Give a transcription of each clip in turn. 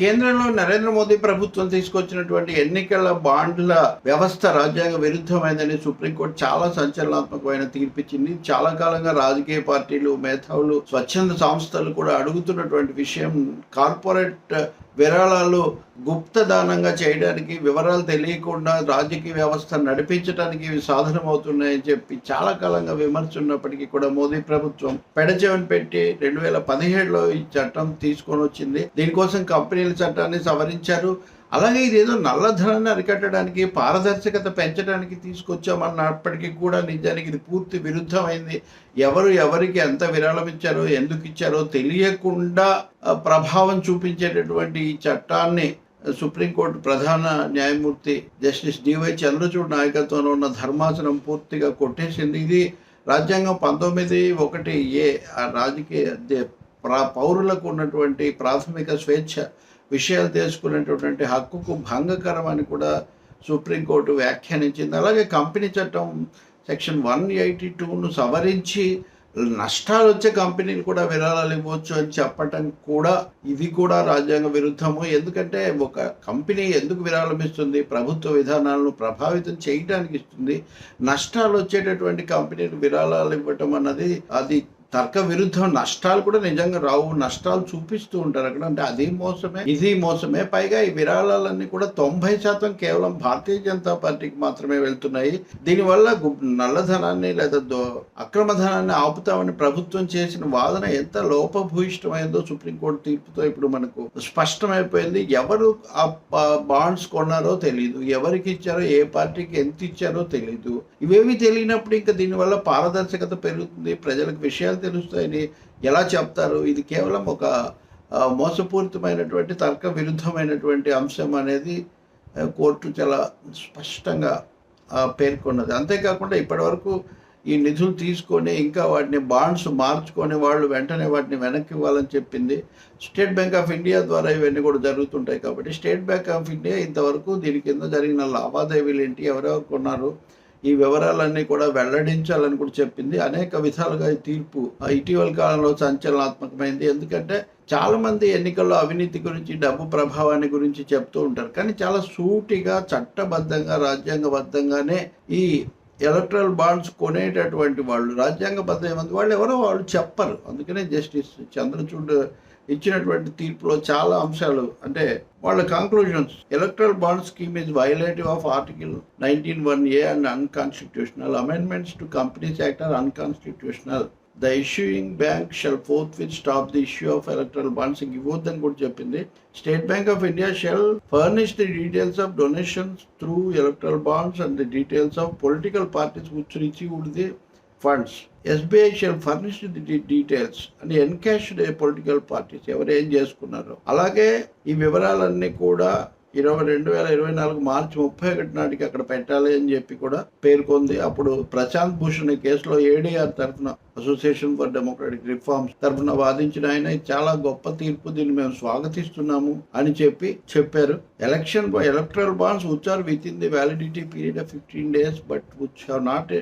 కేంద్రంలో నరేంద్ర మోదీ ప్రభుత్వం తీసుకొచ్చినటువంటి ఎన్నికల బాండ్ల వ్యవస్థ రాజ్యాంగ విరుద్ధమైందని సుప్రీంకోర్టు చాలా సంచలనాత్మకమైన తీర్పిచ్చింది. చాలా కాలంగా రాజకీయ పార్టీలు మేధావులు స్వచ్ఛంద సంస్థలు కూడా అడుగుతున్నటువంటి విషయం కార్పొరేట్ విరాళాలు గుప్తదానంగా చేయడానికి వివరాలు తెలియకుండా రాజకీయ వ్యవస్థ నడిపించడానికి ఇవి సాధనమవుతున్నాయని చెప్పి చాలా కాలంగా విమర్శ ఉన్నప్పటికీ కూడా మోదీ ప్రభుత్వం పెడచెవన్ పెట్టి రెండు వేల పదిహేడులో ఈ చట్టం తీసుకొని వచ్చింది. దీనికోసం కంపెనీల చట్టాన్ని సవరించారు. అలాగే ఇదేదో నల్లధనాన్ని అరికట్టడానికి పారదర్శకత పెంచడానికి తీసుకొచ్చామన్నప్పటికీ కూడా నిజానికి ఇది పూర్తి విరుద్ధమైంది. ఎవరు ఎవరికి ఎంత విరాళం ఇచ్చారో ఎందుకు ఇచ్చారో తెలియకుండా ప్రభావం చూపించేటటువంటి ఈ చట్టాన్ని సుప్రీంకోర్టు ప్రధాన న్యాయమూర్తి జస్టిస్ డివై చంద్రచూడ్ నాయకత్వంలో ఉన్న ధర్మాసనం పూర్తిగా కొట్టేసింది. ఇది రాజ్యాంగం పంతొమ్మిది ఒకటి ఏ ఆ రాజకీయ ప్రా- పౌరులకు ఉన్నటువంటి ప్రాథమిక స్వేచ్ఛ. విషయాలు తెలుసుకునేటటువంటి హక్కుకు భంగకరం అని కూడా సుప్రీంకోర్టు వ్యాఖ్యానించింది. అలాగే కంపెనీ చట్టం సెక్షన్ వన్ ఎయిటీ టూను సవరించి నష్టాలు వచ్చే కంపెనీలు కూడా విరాళాలు ఇవ్వచ్చు అని చెప్పటం కూడా ఇది కూడా రాజ్యాంగ విరుద్ధము. ఎందుకంటే ఒక కంపెనీ ఎందుకు విరాళం ఇస్తుంది? ప్రభుత్వ విధానాలను ప్రభావితం చేయడానికి ఇస్తుంది. నష్టాలు వచ్చేటటువంటి కంపెనీలు విరాళాలు ఇవ్వటం అన్నది అది తర్క విరుద్ధం నష్టాలు కూడా నిజంగా రావు. నష్టాలు చూపిస్తూ ఉంటారు అక్కడ. అంటే అది మోసమే ఇది మోసమే. పైగా ఈ విరాళాలన్నీ కూడా తొంభై శాతం కేవలం భారతీయ జనతా పార్టీకి మాత్రమే వెళ్తున్నాయి. దీనివల్ల నల్లధనాన్ని లేదా దో అక్రమ ధనాన్ని ఆపుతామని ప్రభుత్వం చేసిన వాదన ఎంత లోపభూయిష్టమైందో సుప్రీంకోర్టు తీర్పుతో ఇప్పుడు మనకు స్పష్టమైపోయింది. ఎవరు ఆ బాండ్స్ కొన్నారో తెలియదు ఎవరికి ఇచ్చారో ఏ పార్టీకి ఎంత ఇచ్చారో తెలియదు ఇవేవి తెలియనప్పుడు ఇంకా దీనివల్ల పారదర్శకత పెరుగుతుంది. ప్రజలకు విషయాలు తెలుస్తాయని ఎలా చెప్తారు? ఇది కేవలం ఒక మోసపూరితమైనటువంటి తర్క విరుద్ధమైనటువంటి అంశం అనేది కోర్టు చాలా స్పష్టంగా పేర్కొన్నది. అంతేకాకుండా ఇప్పటివరకు ఈ నిధులు తీసుకొని ఇంకా వాటిని బాండ్స్ మార్చుకొని వాళ్ళు వెంటనే వాటిని వెనక్కి ఇవ్వాలని చెప్పింది స్టేట్ బ్యాంక్ ఆఫ్ ఇండియా ద్వారా ఇవన్నీ కూడా జరుగుతుంటాయి కాబట్టి స్టేట్ బ్యాంక్ ఆఫ్ ఇండియా ఇంతవరకు దీని కింద జరిగిన లావాదేవీలు ఏంటి? ఎవరెవరు కొన్నారు? ఈ వివరాలన్నీ కూడా వెల్లడించాలని కూడా చెప్పింది. అనేక విధాలుగా ఈ తీర్పు ఆ ఇటీవల కాలంలో సంచలనాత్మకమైంది. ఎందుకంటే చాలామంది ఎన్నికల్లో అవినీతి గురించి డబ్బు ప్రభావాన్ని గురించి చెప్తూ ఉంటారు. కానీ చాలా సూటిగా చట్టబద్ధంగా రాజ్యాంగబద్ధంగానే ఈ ఎలక్ట్రల్ బాండ్స్ కొనేటటువంటి వాళ్ళు రాజ్యాంగబద్ధమైన వాళ్ళు ఎవరో వాళ్ళు చెప్పరు. అందుకనే జస్టిస్ చంద్రచూడ్ ఇచ్చినటువంటి తీర్పులో చాలా అంశాలు అంటే వాళ్ళ conclusions electoral bond scheme is violative of article nineteen one A and unconstitutional amendments to companies act are unconstitutional the issuing bank shall forthwith stop the issue of electoral bonds ఇవ్వద్దని కూడా చెప్పింది. State Bank of India shall furnish the details of donations through electoral bonds and the details of political parties which received funds SBI SBI shall furnish the de- details political parties ఎవరు ఏం చేసుకున్నారు. అలాగే ఈ వివరాలన్నీ కూడా ఇరవై రెండు వేల ఇరవై నాలుగు మార్చి ముప్పై ఒకటి నాటికి అక్కడ పెట్టాలి అని చెప్పి కూడా పేర్కొంది. అప్పుడు ప్రశాంత్ భూషణ్ ఈ కేసులో ఏడీఆర్ తరఫున అసోసియేషన్ ఫర్ డెమోక్రటిక్ రిఫార్మ్స్ తరఫున వాదించిన ఆయన చాలా గొప్ప తీర్పు దీన్ని మేము స్వాగతిస్తున్నాము అని చెప్పి చెప్పారు. Election electoral bonds which are within the validity period of fifteen days but which have not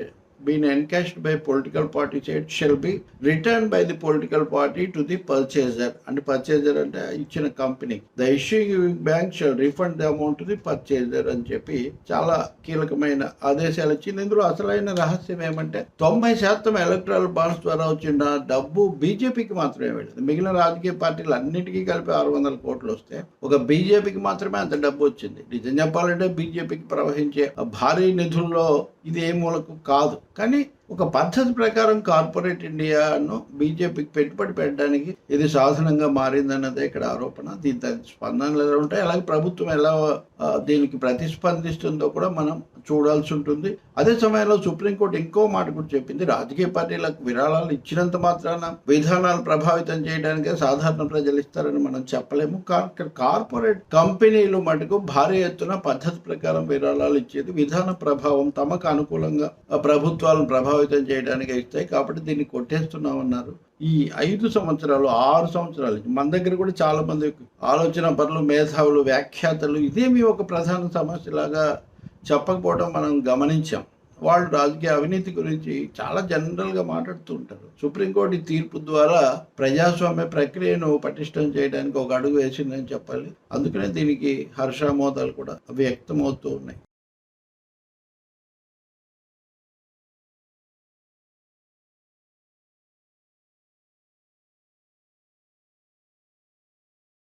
been encashed by political party it shall be returned by the political party to the purchaser. And purchaser అంటే ఇచ్చిన company the issuing bank shall refund the amount the purchaser అని చెప్పి చాలా కీలకమైన ఆదేశాలు ఇచ్చింది. ఇందులో అసలైన రహస్యం ఏమంటే తొంభై శాతం ఎలక్ట్రల్ బాండ్స్ ద్వారా వచ్చిన డబ్బు బీజేపీకి మాత్రమే వెళ్ళింది. మిగిలిన రాజకీయ పార్టీలు అన్నిటికీ కలిపి ఆరు వందల కోట్లు వస్తే ఒక బీజేపీకి మాత్రమే అంత డబ్బు వచ్చింది. నిజం చెప్పాలంటే బీజేపీకి ప్రవహించే ఆ భారీ నిధుల్లో ఇది ఏ మూలకు కాదు. కానీ ఒక పద్ధతి ప్రకారం కార్పొరేట్ ఇండియాను బీజేపీకి పెట్టుబడి పెట్టడానికి ఇది సాధనంగా మారిందన్నదే ఇక్కడ ఆరోపణ. దీని స్పందనలు ఎలా ఉంటాయి? అలాగే ప్రభుత్వం ఎలా దీనికి ప్రతిస్పందిస్తుందో కూడా మనం చూడాల్సి ఉంటుంది. అదే సమయంలో సుప్రీంకోర్టు ఇంకో మాట కూడా చెప్పింది. రాజకీయ పార్టీలకు విరాళాలు ఇచ్చినంత మాత్రాన విధానాలు ప్రభావితం చేయడానికే సాధారణ ప్రజలు ఇస్తారని మనం చెప్పలేము. కార్పొరేట్ కంపెనీలు మటుకు భారీ ఎత్తున పద్ధతి ప్రకారం విరాళాలు ఇచ్చేది. విధాన ప్రభావం తమకు అనుకూలంగా ప్రభుత్వాలను ప్రభావం ప్రభావితం చేయడానికి ఇస్తాయి కాబట్టి దీన్ని కొట్టేస్తున్నామన్నారు. ఈ ఐదు సంవత్సరాలు ఆరు సంవత్సరాలు మన దగ్గర కూడా చాలా మంది ఆలోచన పనులు మేధావులు వ్యాఖ్యాతలు ఇదేమి ఒక ప్రధాన సమస్యలాగా చెప్పకపోవడం మనం గమనించాం. వాళ్ళు రాజకీయ అవినీతి గురించి చాలా జనరల్గా మాట్లాడుతూ ఉంటారు. సుప్రీంకోర్టు తీర్పు ద్వారా ప్రజాస్వామ్య ప్రక్రియను పటిష్టం చేయడానికి ఒక అడుగు వేసిందని చెప్పాలి. అందుకనే దీనికి హర్షామోదాలు కూడా వ్యక్తమవుతూ ఉన్నాయి.